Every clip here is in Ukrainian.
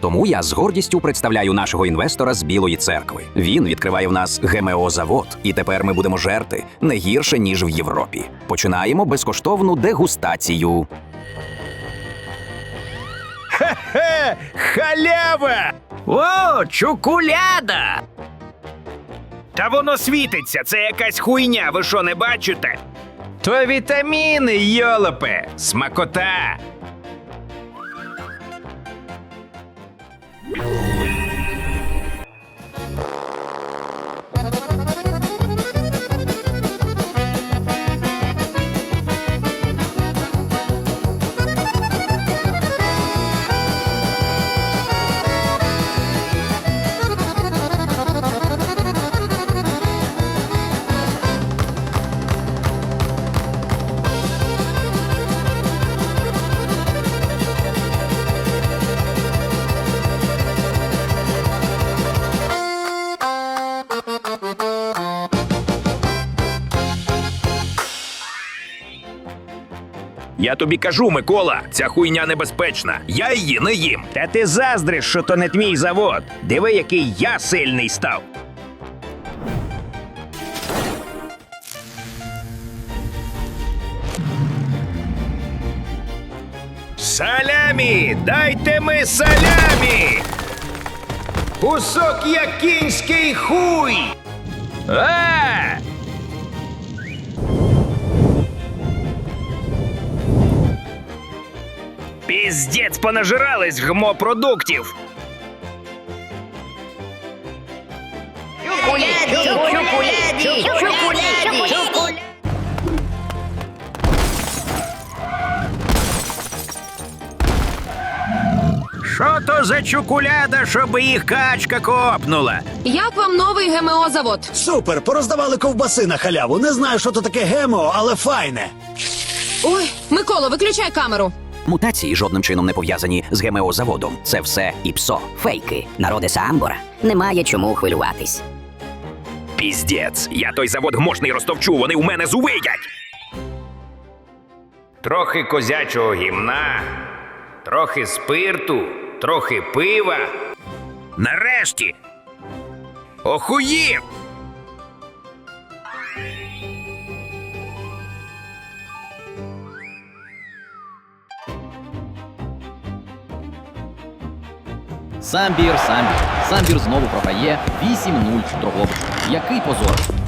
тому я з гордістю представляю нашого інвестора з Білої церкви. Він відкриває в нас ГМО-завод, і тепер ми будемо жерти не гірше ніж в Європі. Починаємо безкоштовну дегустацію. Хе, халява! О, чукуляда! Та воно світиться, це якась хуйня, ви що не бачите? То вітаміни, йолопе, смакота. Bye. Я тобі кажу, Микола, ця хуйня небезпечна. Я її не їм. Та ти заздриш, що то не твій завод. Диви, який я сильний став. Салямі! Дайте ми салямі! Кусок як кінський хуй! А! Піздець понажирались гмо продуктів. Що то за чукуляда, щоб їх качка копнула? Як вам новий ГМО-завод? Супер, пороздавали ковбаси на халяву. Не знаю, що то таке гемо, але файне. Ой, Микола, виключай камеру. Мутації жодним чином не пов'язані з ГМО-заводом. Це все ІПСО, фейки. Народи Самбора. Немає чому хвилюватись. Піздець, я той завод гмошний розтовчу, вони у мене зувидять. Трохи козячого гімна, трохи спирту, трохи пива. Нарешті. Охуїв! Самбір, Самбір. Самбір знову програє 8-0 Дрогобич. Який позор.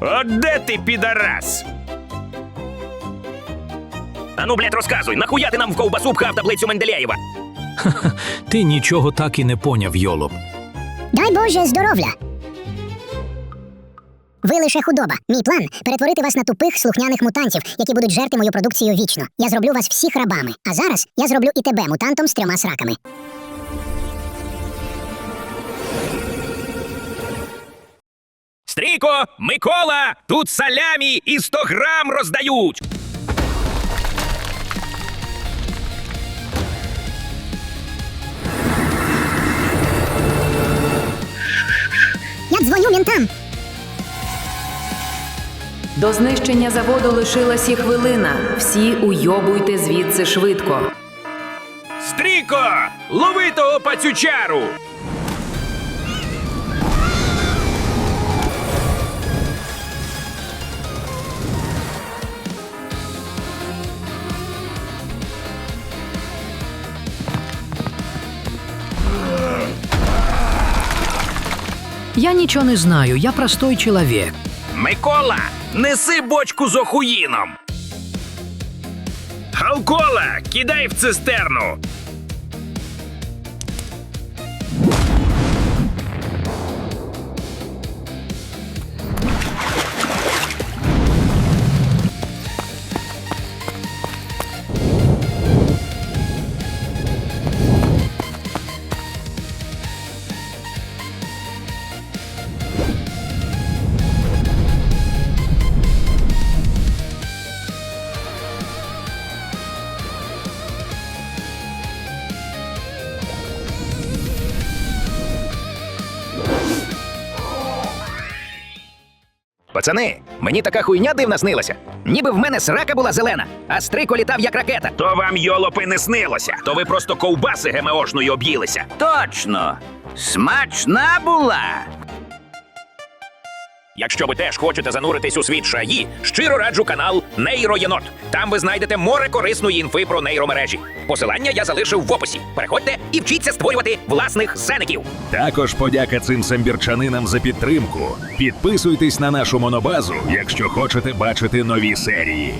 От де ти, підарас? А ну, блядь, розказуй, нахуя ти нам в ковбасу пхав таблицю Менделєєва? Ти нічого так і не поняв, Йолоп. Дай Боже здоров'я! Ви лише худоба. Мій план перетворити вас на тупих слухняних мутантів, які будуть жерти мою продукцію вічно. Я зроблю вас всіх рабами. А зараз я зроблю і тебе мутантом з трьома сраками. Стріко, Микола, тут салямі і 100 грам роздають. Я дзвоню ментам. До знищення заводу лишилась і хвилина. Всі уйобуйте звідси швидко. Стріко, лови того пацючару. Я нічого не знаю, я простой чоловік. Микола, неси бочку з охуїном. Халкола, кидай в цистерну. Пацани, мені така хуйня дивна снилася. Ніби в мене срака була зелена, а стрико літав як ракета. То вам йолопи не снилося, то ви просто ковбаси ГМОшною об'їлися. Точно! Смачна була! Якщо ви теж хочете зануритись у світ шаї, щиро раджу канал Нейроєнот. Там ви знайдете море корисної інфи про нейромережі. Посилання я залишив в описі. Переходьте і вчіться створювати власних зеників. Також подяка цим самбірчанинам за підтримку. Підписуйтесь на нашу монобазу, якщо хочете бачити нові серії.